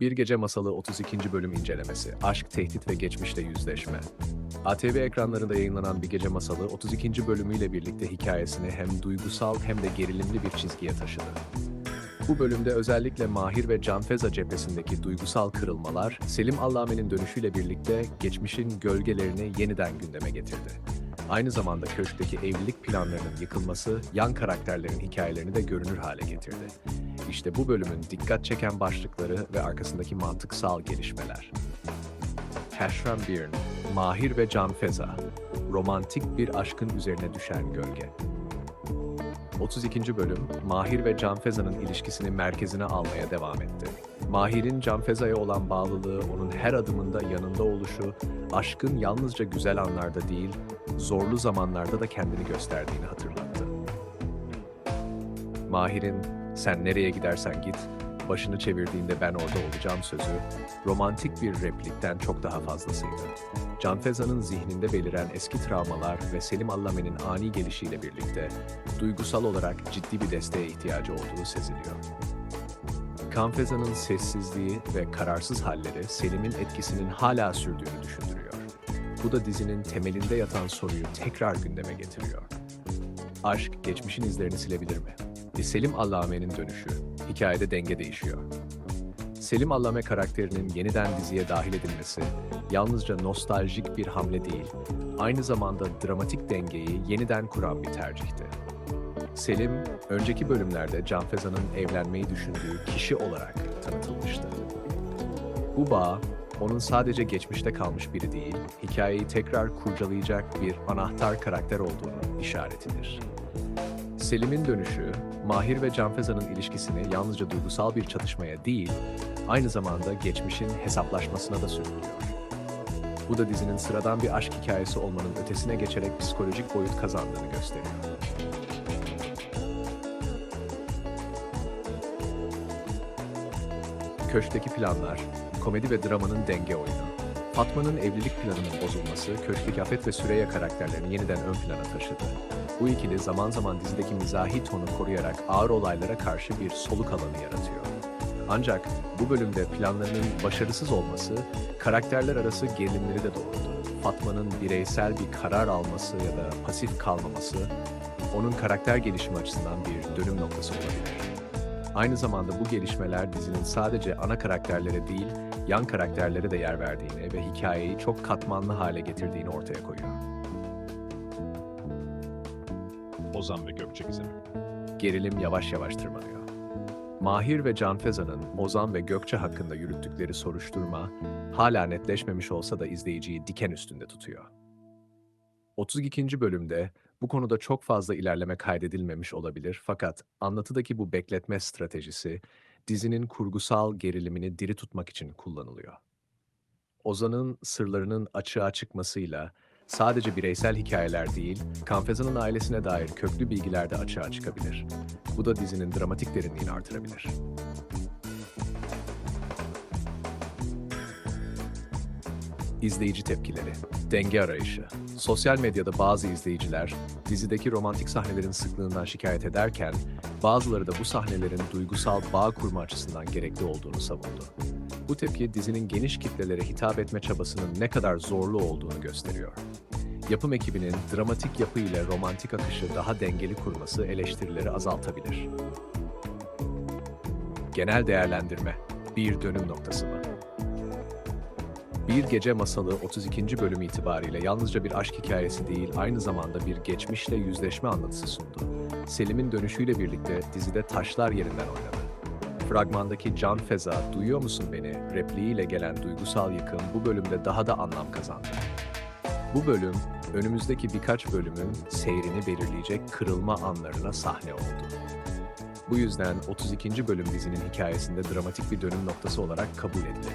Bir Gece Masalı 32. bölüm incelemesi. Aşk, tehdit ve geçmişle yüzleşme. ATV ekranlarında yayınlanan Bir Gece Masalı 32. bölümüyle birlikte hikayesini hem duygusal hem de gerilimli bir çizgiye taşıdı. Bu bölümde özellikle Mahir ve Canfeza cephesindeki duygusal kırılmalar, Selim Allame'nin dönüşüyle birlikte geçmişin gölgelerini yeniden gündeme getirdi. Aynı zamanda köşkteki evlilik planlarının yıkılması, yan karakterlerin hikayelerini de görünür hale getirdi. İşte bu bölümün dikkat çeken başlıkları ve arkasındaki mantıksal gelişmeler. Hashram Byrne, Mahir ve Canfeza, romantik bir aşkın üzerine düşen gölge. 32. bölüm, Mahir ve Canfeza'nın ilişkisini merkezine almaya devam etti. Mahir'in Canfeza'ya olan bağlılığı, onun her adımında yanında oluşu, aşkın yalnızca güzel anlarda değil, zorlu zamanlarda da kendini gösterdiğini hatırlattı. Mahir'in "Sen nereye gidersen git, başını çevirdiğinde ben orada olacağım" sözü romantik bir replikten çok daha fazlasıydı. Canfeza'nın zihninde beliren eski travmalar ve Selim Allame'nin ani gelişiyle birlikte duygusal olarak ciddi bir desteğe ihtiyacı olduğu seziliyor. Canfeza'nın sessizliği ve kararsız halleri Selim'in etkisinin hala sürdüğünü düşündürüyor. Bu da dizinin temelinde yatan soruyu tekrar gündeme getiriyor. Aşk geçmişin izlerini silebilir mi? Ve Selim Allame'nin dönüşü, hikayede denge değişiyor. Selim Allame karakterinin yeniden diziye dahil edilmesi yalnızca nostaljik bir hamle değil, aynı zamanda dramatik dengeyi yeniden kuran bir tercihti. Selim, önceki bölümlerde Canfeza'nın evlenmeyi düşündüğü kişi olarak tanıtılmıştı. Bu bağ, onun sadece geçmişte kalmış biri değil, hikayeyi tekrar kurcalayacak bir anahtar karakter olduğunu işaretidir. Selim'in dönüşü, Mahir ve Canfeza'nın ilişkisini yalnızca duygusal bir çatışmaya değil, aynı zamanda geçmişin hesaplaşmasına da sürüklüyor. Bu da dizinin sıradan bir aşk hikayesi olmanın ötesine geçerek psikolojik boyut kazandığını gösteriyor. Köşkteki planlar, komedi ve dramanın denge oyunu. Fatma'nın evlilik planının bozulması, köşkteki Afet ve Süreyya karakterlerini yeniden ön plana taşıdı. Bu ikili zaman zaman dizideki mizahi tonu koruyarak ağır olaylara karşı bir soluk alanı yaratıyor. Ancak bu bölümde planlarının başarısız olması, karakterler arası gerilimleri de doğurdu. Fatma'nın bireysel bir karar alması ya da pasif kalmaması, onun karakter gelişimi açısından bir dönüm noktası olabilir. Aynı zamanda bu gelişmeler dizinin sadece ana karakterlere değil, yan karakterlere de yer verdiğini ve hikayeyi çok katmanlı hale getirdiğini ortaya koyuyor. Ozan ve Gökçe gizemi. Gerilim yavaş yavaş tırmanıyor. Mahir ve Canfeza'nın Ozan ve Gökçe hakkında yürüttükleri soruşturma hala netleşmemiş olsa da izleyiciyi diken üstünde tutuyor. 32. bölümde bu konuda çok fazla ilerleme kaydedilmemiş olabilir fakat anlatıdaki bu bekletme stratejisi dizinin kurgusal gerilimini diri tutmak için kullanılıyor. Ozan'ın sırlarının açığa çıkmasıyla sadece bireysel hikayeler değil, Kanfeza'nın ailesine dair köklü bilgiler de açığa çıkabilir. Bu da dizinin dramatik derinliğini artırabilir. İzleyici tepkileri, denge arayışı. Sosyal medyada bazı izleyiciler dizideki romantik sahnelerin sıklığından şikayet ederken bazıları da bu sahnelerin duygusal bağ kurma açısından gerekli olduğunu savundu. Bu tepki dizinin geniş kitlelere hitap etme çabasının ne kadar zorlu olduğunu gösteriyor. Yapım ekibinin dramatik yapı ile romantik akışı daha dengeli kurması eleştirileri azaltabilir. Genel değerlendirme, bir dönüm noktası mı? Bir Gece Masalı 32. bölüm itibariyle yalnızca bir aşk hikayesi değil, aynı zamanda bir geçmişle yüzleşme anlatısı sundu. Selim'in dönüşüyle birlikte dizide taşlar yerinden oynadı. Fragmandaki Can Feza, duyuyor musun beni repliğiyle gelen duygusal yıkım bu bölümde daha da anlam kazandı. Bu bölüm, önümüzdeki birkaç bölümün seyrini belirleyecek kırılma anlarına sahne oldu. Bu yüzden 32. bölüm dizinin hikayesinde dramatik bir dönüm noktası olarak kabul edilebilir.